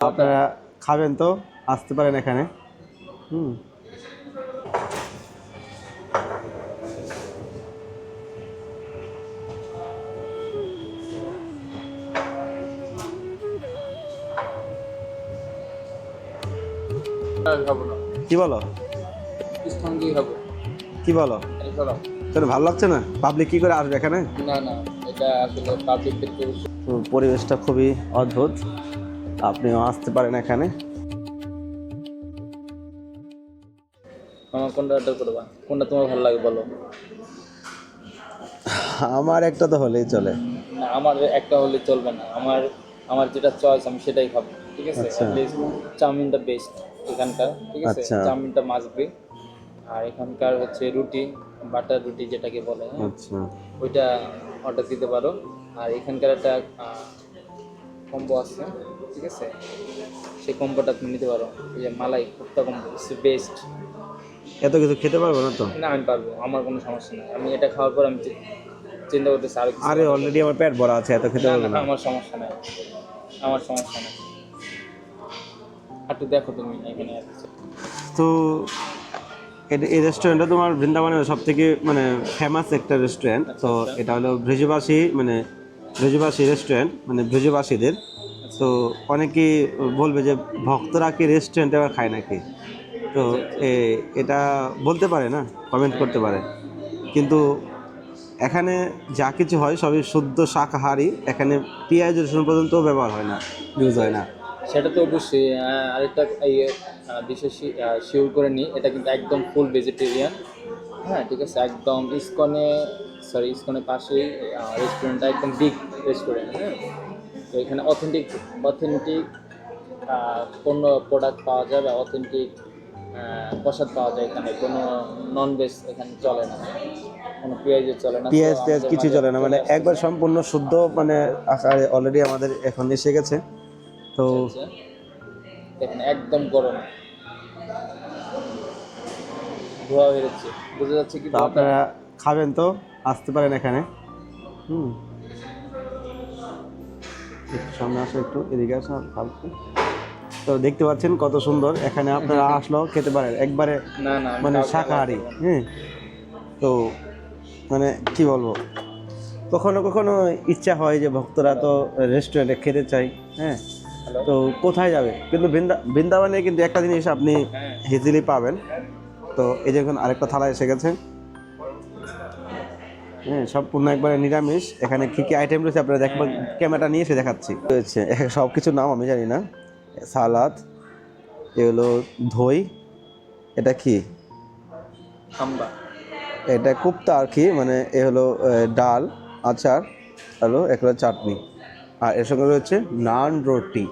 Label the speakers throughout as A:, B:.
A: আপনারা খাবেন তো আসতে পারেন এখানে। হুম। কি বলো? কি বলো? তোর ভালো লাগছে না? পাবলিক কি করে আসবে এখানে?
B: না না এটা আসলে পাবলিক
A: পরিবেশটা খুবই অদ্ভুত। আপনিও আসতে পারেন এখানে।
B: আমার কোনটা অর্ডার করবা? কোনটা তোমার ভালো লাগে বলো।
A: আমার একটা তো হলেই চলে।
B: না আমার একটা হলে চলবে না। আমার আমার যেটা চয়েস আমি সেটাই খাব ঠিক আছে?
A: আচ্ছা।
B: চাউমিনটা বেস্ট এখানকার ঠিক আছে?
A: আচ্ছা।
B: চাউমিনটা মাসবে আর এখানকার হচ্ছে রুটি বাটার রুটি যেটাকে বলে হ্যাঁ,
A: আচ্ছা।
B: ওইটা অর্ডার দিতে পারো। আর এখানকার একটা কম্বো আছে। ঠিক আছে? সেই কম্বোটা তুমি নিতে পারো। এই যে মালাই কুর্তা কম্বো বেস্ট
A: এত কিছু খেতে পারব না তো?
B: না আমি পারব আমার কোনো সমস্যা নেই। আমি এটা খাওয়ার পর আমি চিন্তা করতেছি আরও কিছু
A: আরে অলরেডি আমার পেট ভরা আছে এত খেতে পারব
B: না, আমার সমস্যা নেই। আমার সমস্যা নেই। একটু দেখো তুমি এখানে
A: তো এই রেস্টুরেন্টটা তোমার বৃন্দাবনের সব থেকে মানে ফেমাস একটা রেস্টুরেন্ট তো এটা হলো ব্রজবাসী মানে ব্রজবাসী রেস্টুরেন্ট মানে ব্রজবাসীদের তো অনেকেই বলবে যে ভক্তরা কি রেস্টুরেন্টে আবার খায় নাকি? তো এটা বলতে পারে না কমেন্ট করতে পারে। কিন্তু এখানে যা কিছু হয় সবই শুদ্ধ শাকাহারি, এখানে পেঁয়াজ রসুন পর্যন্ত ব্যবহার হয় না ইউজ হয় না।
B: সেটা তো অবশ্যই আরেকটা এই বিশেষ শিওর করে নিই, এটা কিন্তু একদম ফুল ভেজিটেরিয়ান হ্যাঁ ঠিক আছে, একদম ইসকনে সরি ইসকনের পাশেই রেস্টুরেন্টটা একদম বিগ রেস্টুরেন্ট হ্যাঁ। তো এখানে অথেন্টিক অথেন্টিক পণ্য প্রোডাক্ট পাওয়া যায় বা অথেন্টিক প্রসাদ পাওয়া যায় এখানে। কোনো নন ভেজ এখানে চলে না। কোনো পেঁয়াজও চলে না।
A: পেঁয়াজ টেয়াজ কিছু চলে না। মানে একবার সম্পূর্ণ শুদ্ধ মানে আকারে অলরেডি আমাদের এখন এসে গেছে। তো
B: হচ্ছে, দেখেন একদম গরম। ধোয়া বেরোচ্ছে বোঝা যাচ্ছে কি
A: আপনারা খাবেন তো? আসতে পারেন এখানে। হুম। একটু সামনে আসো একটু এদিকে আসো হালকা। তো দেখতে পাচ্ছেন কত সুন্দর এখানে আপনারা আসলেও খেতে পারেন। একবারে মানে শাকাহারি। হ্যাঁ। তো মানে কি বলব? কখনো কখনো ইচ্ছা হয় যে ভক্তরা তো রেস্টুরেন্টে খেতে চাই হ্যাঁ। তো কোথায় যাবে? কিন্তু বৃন্দা বৃন্দাবনে কিন্তু একটা জিনিস আপনি হিজিলি পাবেন। তো এই যে এখন আরেকটা থালা এসে গেছে। হ্যাঁ সম্পূর্ণ একবারে নিরামিষ। এখানে কী কী আইটেম রয়েছে আপনারা দেখবেন ক্যামেরাটা নিয়ে এসে দেখাচ্ছি। রয়েছে সব কিছুর নাম আমি জানি না। সালাদ এগুলো দই এটা কি?
B: খাম্বা
A: এটা কুপ্তা আর কি মানে এ হলো ডাল আচার হলো এক হলো চাটনি। আর এর সঙ্গে রয়েছে নান রুটি।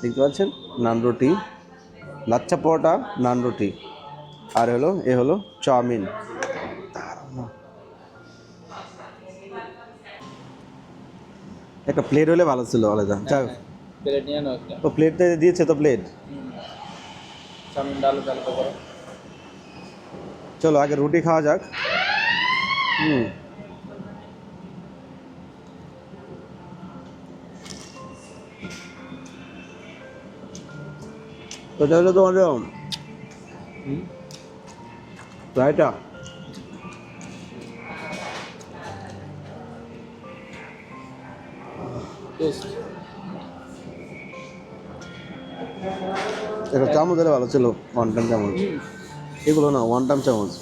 A: দেখতে পাচ্ছেন? নান রুটি লাচ্চা পরোটা নান রুটি। আর হলো এ হলো চাউমিন। একটা প্লেট হলে ভালো ছিল আলাদা। যাক।
B: প্লেট নিয়ে নাও একটা।
A: তো প্লেট দিয়েছে তো প্লেট
B: চাউমিন ডাল ডাল করো
A: চলো আগে রুটি খাওয়া যাক। হুম। তো এটা হলো তোমার রায়টা একটা চামচ হলে ভালো ছিল ওয়ান টাইম চামচ। এগুলো না ওয়ান টাইম চামচ।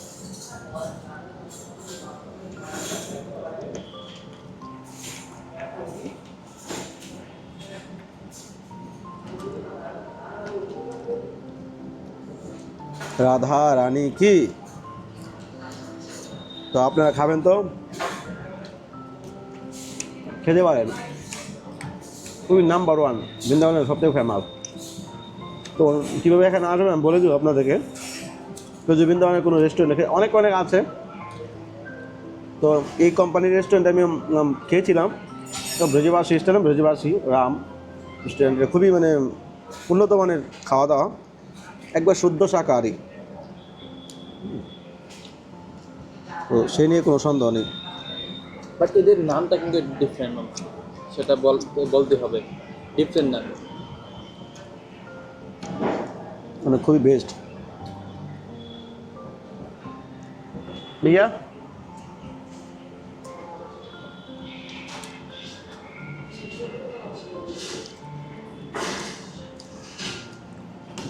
A: রাধা রানী কি? তো আপনারা খাবেন তো? খেতে পারেন। খুবই নাম্বার ওয়ান বৃন্দাবনের সবথেকে ফেমাস তো কীভাবে এখানে আসবেন বলে দেবো আপনাদেরকে। তো যে বৃন্দাবনের কোনো রেস্টুরেন্ট অনেক অনেক আছে। তো এই কোম্পানির রেস্টুরেন্টে আমি খেয়েছিলাম। তো ব্রজবাসী রেস্টুরেন্ট ব্রজবাসী রাম রেস্টুরেন্টে খুবই মানে উন্নত মানের খাওয়া দাওয়া। একবার শুদ্ধ শাকাহারি। তো সে নিয়ে কোনো সন্দেহ নেই।
B: বাট এদের নামটা কিন্তু ডিফারেন্ট সেটা বল বলতে হবে ডিফারেন্ট নাম
A: মানে খুবই বেস্ট ভাইয়া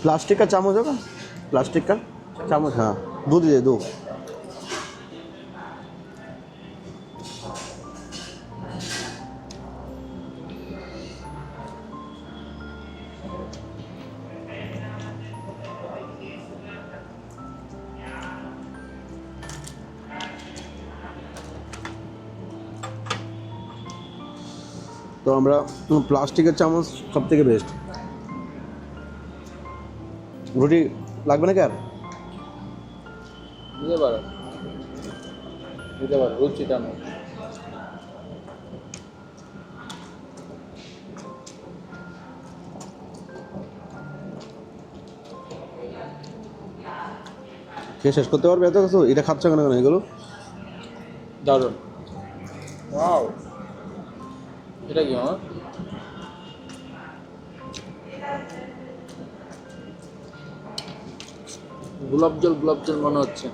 A: प्लास्टिक का चामच होगा प्लास्टिक का चामच हाँ दूध दे दो তো আমরা প্লাস্টিকের চামচ সব থেকে বেস্ট রুটি লাগবে না কি আর?
B: দিতে পারো। দিতে পারো রুচিটা নেই
A: খেয়ে শেষ করতে পারবে এত কিছু এটা খাচ্ছ কেন কেন এগুলো
B: দারুণ এটা কি আমার গোলাপ জল গোলাপ জল মনে হচ্ছে।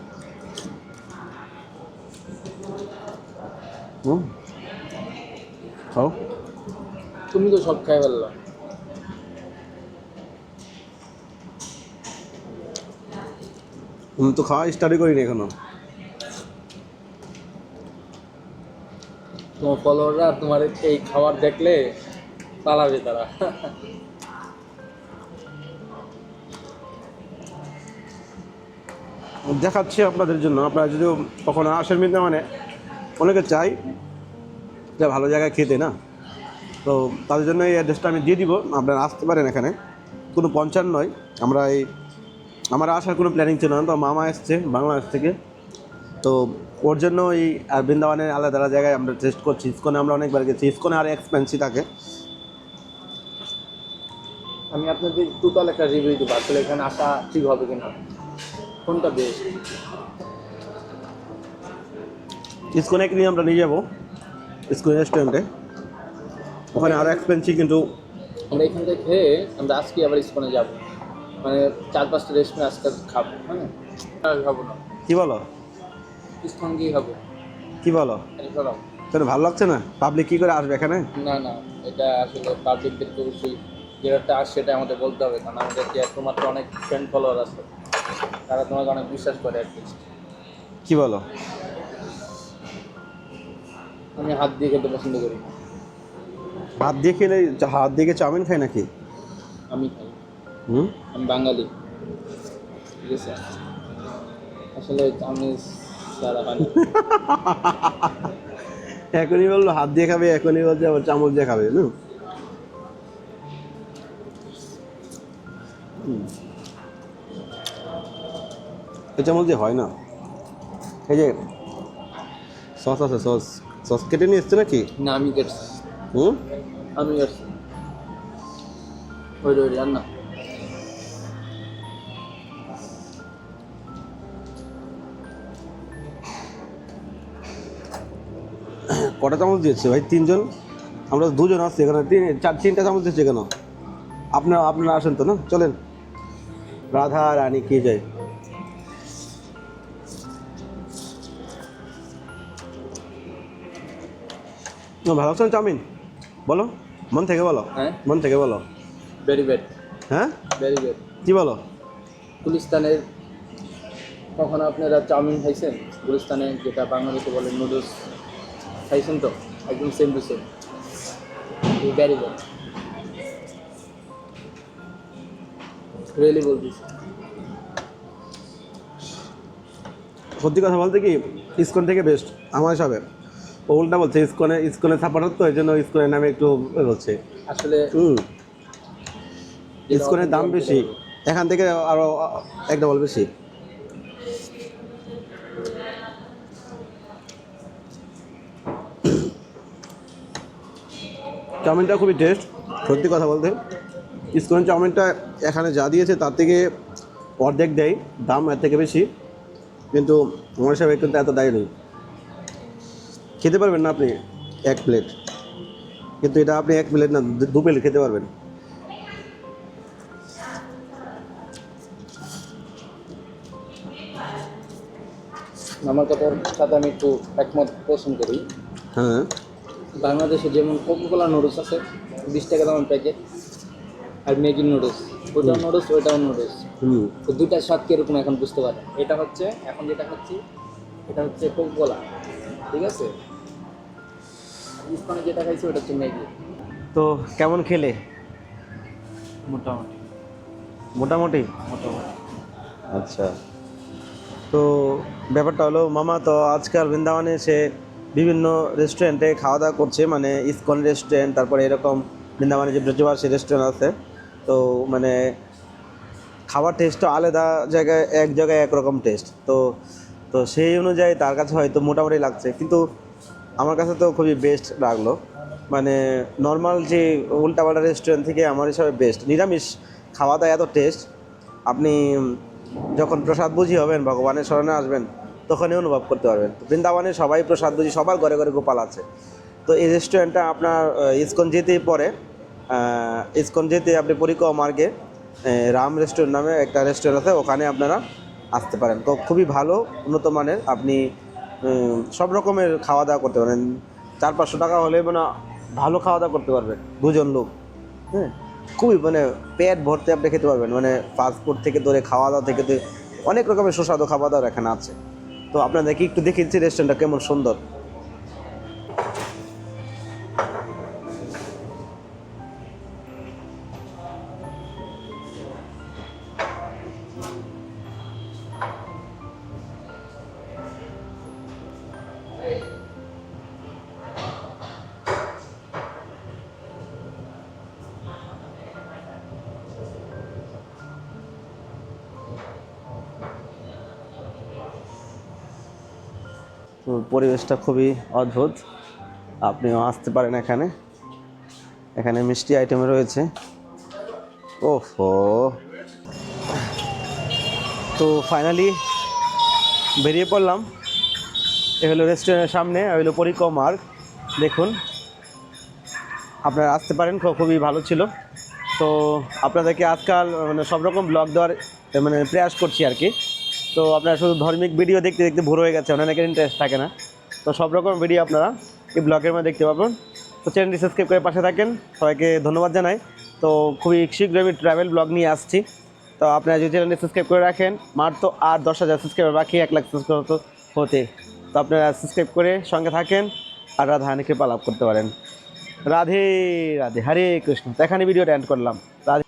A: হুম। খাও।
B: তুমি তো সব খাই ফেললা।
A: আমি তো খাওয়া স্টার্টই করিনি এখনও।
B: তোমার ফলোয়াররা তোমার এই খাবার দেখলে পালাবে তারা।
A: দেখাচ্ছি আপনাদের জন্য। আপনারা যদি কখনো আসেন মিন্তা মানে অনেকে চাই যে ভালো জায়গায় খেতে, না? তো তাদের জন্য এই অ্যাড্রেসটা আমি দিয়ে দিব। আপনারা আসতে পারেন এখানে। কোনো পঞ্চান নয়। আমরা এই আমার আসার কোনো প্ল্যানিং ছিল না। তো মামা এসছে বাংলাদেশ থেকে। তো ওর জন্য এই আর বৃন্দাবনের আলাদা আলাদা জায়গায় আমরা টেস্ট করছি। ইস্কনে আমরা অনেকবার গেছি। ইস্কনে আর এক্সপেন্সিভ থাকে।
B: আমি আপনাদের টোটাল একটা রিভিউ দেবো। আসলে এখানে আসা ঠিক হবে কিনা? কোনটা বেস্ট
A: ইস্কনে একদিন আমরা নিয়ে যাব। ইস্কন রেস্টুরেন্টে ওখানে আরও এক্সপেন্সিভ কিন্তু
B: আমরা এখান থেকে খেয়ে আমরা আজকে আবার ইস্কনে যাব। মানে চার পাঁচটা রেস্টুরেন্ট আজকে খাব হ্যাঁ? খাব না।
A: কী বলো?
B: গিয়ে খাব।
A: কী বলো? তোর ভালো লাগছে না? পাবলিক কী করে আসবে এখানে?
B: না না এটা আসলে পাবলিকদেরকে অবশ্যই যেটা আসে সেটা আমাদের বলতে হবে কারণ আমাদের যে তোমার তো অনেক ফ্রেন্ড ফলোয়ার আছে। তারা তোমাকে অনেক বিশ্বাস করে অ্যাটলিস্ট
A: কী বলো?
B: আমি হাত দিয়ে খেতে পছন্দ করি
A: হাত দিয়ে খেলে হাত দিয়ে কি চাউমিন খাই নাকি?
B: আমি খাই।
A: হুম?
B: আমি বাঙালি। ঠিক আছে? আসলে আমি
A: এখনই বলল হাত দিয়ে খাবে এখনই বলছে আবার চামচ দিয়ে খাবে না। এই চামচ দিয়ে হয় না। এই যে সস আছে সস। সস কেটে নিয়ে এসছে নাকি?
B: না আমি কেটছি
A: হুম?
B: আমি কেটছি ওই ওই রান্না
A: কটা চামচ দিয়েছে ভাই? তিনজন? আমরা দুজন আসছি এখানে। তিন চার তিনটা চামচ দিচ্ছে কেন? আপনারা আপনারা আসেন তো না? চলেন। রাধা রানী কে যায়? ভালো লাগছে না চাউমিন? বলো মন থেকে বলো।
B: হ্যাঁ।
A: মন থেকে বলো।
B: ভেরি ব্যাড
A: হ্যাঁ?
B: ভেরি ব্যাড
A: কি বলো?
B: গুলিস্তানের কখনো আপনারা চাউমিন খাইছেন? গুলিস্তানে যেটা বাংলাদেশে বলে নুডলস। খাইছেন তো? একদম same to same very good really বলতেছি
A: সত্যি কথা বলতে কি ইসকন থেকে বেস্ট আমার হিসাবে। ও উল্টা বলছে ইসকনে ইসকনে সাপোর্টার তো এই জন্য ইসকনের নামে একটু বলছে
B: আসলে
A: হুম। ইসকনের দাম বেশি এখান থেকে আরও এক ডবল বেশি। চাউমিনটা খুবই টেস্ট সত্যি কথা বলতে ইস্কন চাউমিনটা এখানে যা দিয়েছে তার থেকে অর্ধেক দেয় দাম এর থেকে বেশি। কিন্তু আমার সাহেব কিন্তু এত দায় নেই। খেতে পারবেন না আপনি এক প্লেট কিন্তু এটা আপনি এক প্লেট না দু প্লেট খেতে পারবেন।
B: আমার কথার সাথে আমি একটু একমত পোষণ করি।
A: হ্যাঁ।
B: বাংলাদেশে যেমন কোকোকোলা নুডলস আছে বিশ টাকা দামের প্যাকেট আর ম্যাগি নুডলস ওটাও নুডলস ওইটাও নুডলস তো দুইটার স্বাদ কীরকম এখন বুঝতে পারেন এটা হচ্ছে এখন যেটা খাচ্ছি এটা হচ্ছে কোকোকোলা ঠিক আছে? ইস্পানে যেটা খাইছি ওটা হচ্ছে ম্যাগি
A: তো কেমন খেলে?
B: মোটামুটি।
A: মোটামুটি?
B: মোটামুটি।
A: আচ্ছা। তো ব্যাপারটা হলো মামা তো আজকাল বৃন্দাবনে সে বিভিন্ন রেস্টুরেন্টে খাওয়া দাওয়া করছে মানে ইসকন রেস্টুরেন্ট তারপরে এরকম বৃন্দাবনে যে ব্রজবাসী রেস্টুরেন্ট আছে। তো মানে খাবার টেস্টও আলাদা জায়গায়, এক জায়গায় একরকম টেস্ট তো তো সেই অনুযায়ী তার কাছে হয়তো মোটামুটি লাগছে। কিন্তু আমার কাছে তো খুবই বেস্ট লাগল। মানে নর্মাল যে উল্টাপাল্টা রেস্টুরেন্ট থেকে আমার হিসাবে বেস্ট নিরামিষ খাওয়া দাওয়া এত টেস্ট আপনি যখন প্রসাদ বুঝি হবেন, ভগবানের স্মরণে আসবেন তখনই অনুভব করতে পারবেন। বৃন্দাবনে সবাই প্রসাদ বুঝি, সবার ঘরে ঘরে গোপাল আছে। তো এই রেস্টুরেন্টটা আপনার ইসকন যেতেই পরে ইসকন যেতে আপনি পরিক্রমা মার্গে রাম রেস্টুরেন্ট নামে একটা রেস্টুরেন্ট আছে, ওখানে আপনারা আসতে পারেন। তো খুবই ভালো, উন্নত মানের। আপনি সব রকমের খাওয়া দাওয়া করতে পারেন। চার পাঁচশো টাকা হলে মানে ভালো খাওয়া দাওয়া করতে পারবেন, দুজন লোক। হ্যাঁ খুবই মানে পেট ভরতে আপনি খেতে পারবেন। মানে ফাস্টফুড থেকে ধরে খাওয়া দাওয়া থেকে অনেক রকমের সুস্বাদু খাওয়া দাওয়া এখানে আছে। তো আপনাদেরকে একটু দেখে দিচ্ছি রেস্টুরেন্টটা কেমন সুন্দর। পরিবেশটা খুবই অদ্ভুত। আপনিও আসতে পারেন এখানে। এখানে মিষ্টি আইটেম রয়েছে। ওহো! তো ফাইনালি বেরিয়ে পড়লাম। এ হলো রেস্টুরেন্টের সামনে হলো পরিক্রমা মার্গ। দেখুন, আপনারা আসতে পারেন, খুব- খুবই ভালো ছিল। তো আপনাদেরকে আজকাল মানে সব রকম ব্লগ দেওয়ার মানে প্রয়াস করছি আর কি। তো আপনারা শুধু ধার্মিক ভিডিও দেখতে দেখতে ভোর হয়ে গেছে, অনেকের ইন্টারেস্ট থাকে না। তো সব রকম ভিডিও আপনারা এই ব্লগের মধ্যে দেখতে পাবেন। তো চ্যানেলটি সাবস্ক্রাইব করে পাশে থাকেন, সবাইকে ধন্যবাদ জানাই। তো খুবই শীঘ্রই আমি ট্রাভেল ব্লগ নিয়ে আসছি। তো আপনারা যদি চ্যানেলটি সাবস্ক্রাইব করে রাখেন মার তো আর দশ হাজার সাবস্ক্রাইবার বাকি, এক লাখ সাবস্ক্রাইবার তো হতে। তো আপনারা সাবস্ক্রাইব করে সঙ্গে থাকেন আর রাধা রাধাহানিকে পালাপ করতে পারেন। রাধে রাধে, হরে কৃষ্ণ। তো এখানে ভিডিওটা এন্ড করলাম। রাধে